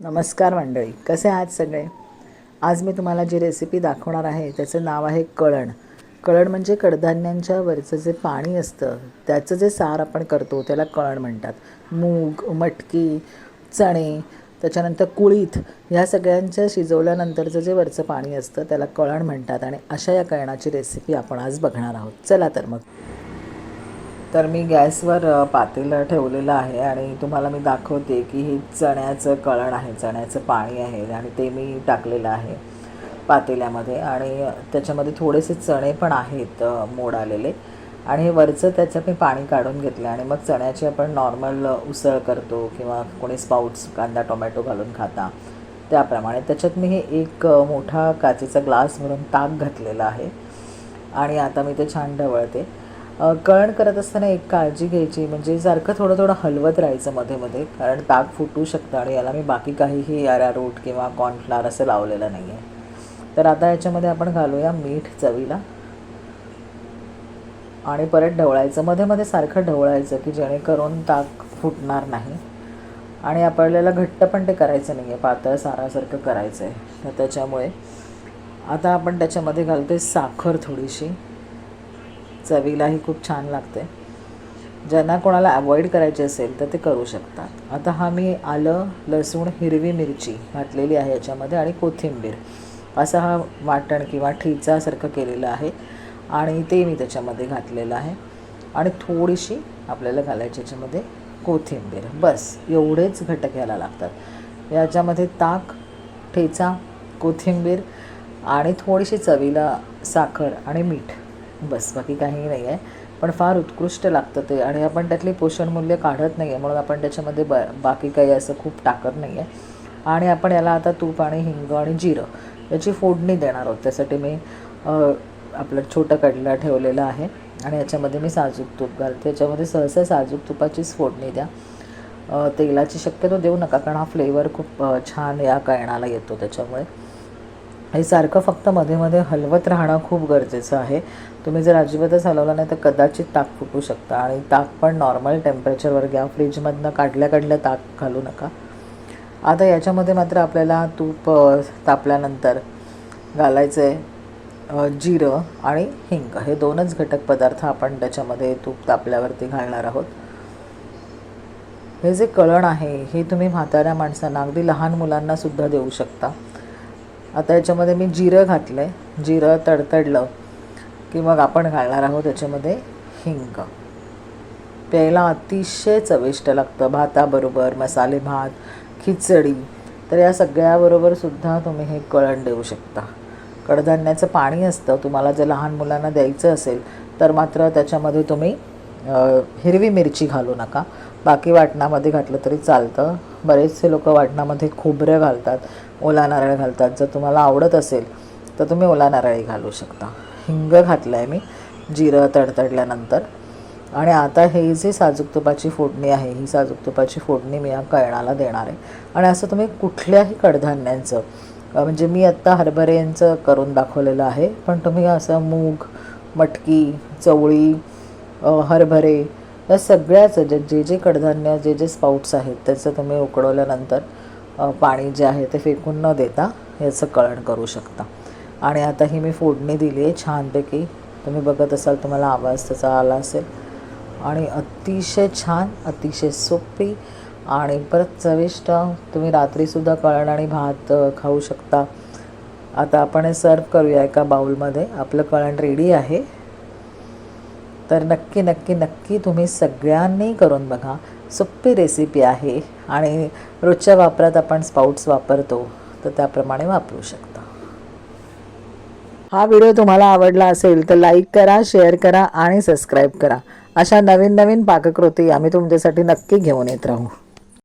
नमस्कार मंडळी कसे आहात सगळे? आज मी तुम्हाला जी रेसिपी दाखवणार आहे त्याचं नाव आहे कळण. कळण म्हणजे कडधान्यांच्या वरचं जे पाणी असतं त्याचं जे सार आपण करतो त्याला कळण म्हणतात. मूग मटकी चणे त्याच्यानंतर कुळीथ ह्या सगळ्यांच्या शिजवल्यानंतरचं जे वरचं पाणी असतं त्याला कळण म्हणतात. आणि अशा या कळणाची रेसिपी आपण आज बघणार आहोत. चला तर मग. तर मी गॅसवर पातेलं ठेवलेलं आहे आणि तुम्हाला मी दाखवते की हे चण्याचं कळण आहे चण्याचं पाणी आहे आणि ते मी टाकलेलं आहे पातेल्यामध्ये आणि त्याच्यामध्ये थोडेसे चणे पण आहेत मोड आलेले आणि हे वरचं त्याचं मी पाणी काढून घेतलं आणि मग चण्याची आपण नॉर्मल उसळ करतो किंवा कोणी स्पाउट्स कांदा टोमॅटो घालून खाता. त्याप्रमाणे त्याच्यात मी हे एक मोठा काचेचा ग्लास भरून ताक घातलेला आहे आणि आता मी ते छान ढवळते. कळण करत असताना एक काळजी घ्यायची म्हणजे सारखं थोडं थोडं हलवत राहायचं मध्ये मध्ये कारण ताक फुटू शकतं आणि याला मी बाकी काहीही अरारूट किंवा कॉर्नफ्लावर असं लावलेलं नाही आहे तर आता याच्यामध्ये आपण घालूया मीठ चवीला. आणि परत ढवळायचं मध्ये मध्ये सारखं ढवळायचं की जेणेकरून ताक फुटणार नाही. आणि आपल्याला घट्ट पण ते करायचं नाही आहे पातळ सारासारखं करायचं आहे तर त्याच्यामुळे आता आपण त्याच्यामध्ये घालते साखर थोडीशी. चवीलाही खूप छान लागते. ज्यांना कोणाला अवॉइड करायचे असेल तर ते करू शकतात. आता हा मी आलं लसूण हिरवी मिरची घातलेली आहे याच्यामध्ये आणि कोथिंबीर. असा हा वाटण किंवा ठेचासारखं केलेलं आहे आणि ते मी त्याच्यामध्ये घातलेलं आहे. आणि थोडीशी आपल्याला घालायची याच्यामध्ये कोथिंबीर. बस एवढेच घटक याला लागतात. याच्यामध्ये ताक ठेचा कोथिंबीर आणि थोडीशी चवीला साखर आणि मीठ. बस बाकी काहीही नाही आहे पण फार उत्कृष्ट लागतं ते. आणि आपण त्यातली पोषण मूल्य काढत नाही आहे म्हणून आपण त्याच्यामध्ये ब बाकी काही असं खूप टाकत नाही आहे आणि आपण याला आता तूप आणि हिंग आणि जिरं याची फोडणी देणार आहोत. त्यासाठी मी आपलं छोटं कडला ठेवलेलं आहे. आणि याच्यामध्ये मी साजूक तूप घालते. याच्यामध्ये सहसा साजूक तुपाचीच फोडणी द्या. तेलाची शक्यतो देऊ नका कारण हा फ्लेवर खूप छान या कळणाला येतो त्याच्यामुळे. हे सारखं फक्त मध्ये मध्ये हलवत राहणं खूप गरजेचं आहे. तुम्ही जर अजिबातच हलवलं नाही तर कदाचित ताक फुटू शकता. आणि ताक पण नॉर्मल टेम्परेचरवर घ्या. फ्रीजमधनं काढल्या काढल्या ताक घालू नका. आता याच्यामध्ये मात्र आपल्याला तूप तापल्यानंतर घालायचं आहे जिरं आणि हिंग. हे दोनच घटक पदार्थ आपण त्याच्यामध्ये तूप तापल्यावरती घालणार आहोत. हे जे कळण आहे हे तुम्ही म्हाताऱ्या माणसांना अगदी लहान मुलांना सुद्धा देऊ शकता. आता याच्यामध्ये मी जिरं घातलं आहे जिरं तडतडलं की मग आपण घालणार आहोत याच्यामध्ये हिंग. प्यायला अतिशय चविष्ट लागतं. भाताबरोबर मसाले भात खिचडी. तर या सगळ्याबरोबर सुद्धा तुम्ही हे कळण देऊ शकता. कडधान्याचं पाणी असतं. तुम्हाला जर लहान मुलांना द्यायचं असेल तर मात्र त्याच्यामध्ये तुम्ही हिरवी मिरची घालू नका. बाकी वाटणामध्ये घातलं तरी चालतं. बरेचसे लोक वाटणामध्ये खोबरं घालतात ओला नारळ घालतात. जर तुम्हाला आवडत असेल तर तुम्ही ओला नारळही घालू शकता. हिंग घातलं आहे मी जिरं तडतडल्यानंतर. आणि आता हे जे साजूक तुपाची फोडणी आहे ही साजूक तुपाची फोडणी मी या कळणाला देणार आहे. आणि असं तुम्ही कुठल्याही कडधान्यांचं म्हणजे मी आत्ता हरभऱ्यांचं करून दाखवलेलं आहे पण तुम्ही असं मूग मटकी चवळी हरभरे या सगळ्याचं जे जे जे कडधान्य जे जे स्पाउट्स आहेत त्याचं तुम्ही उकडवल्यानंतर पाणी जे आहे ते फेकून न देता याचं कळण करू शकता. आणि आता ही मी फोडणी दिली आहे छानपैकी. तुम्ही बघत असाल तुम्हाला आवाज त्याचा आला असेल. आणि अतिशय छान अतिशय सोपी आणि परत चविष्ट तुम्ही रात्रीसुद्धा कळण आणि भात खाऊ शकता. आता आपण हे सर्व करूया एका बाउलमध्ये आपलं कळण रेडी आहे. तर नक्की नक्की नक्की तुम्ही सगळ्यांनी करून बघा. सोपी रेसिपी आहे आणि रोजच्या वापरात आपण स्पाउट्स वापरतो तर त्याप्रमाणे वापरू शकता. हा व्हिडिओ तुम्हाला आवडला असेल तर लाईक करा शेअर करा आणि सबस्क्राईब करा. अशा नवीन नवीन पाककृती आम्ही तुमच्यासाठी नक्की घेऊन येत राहू.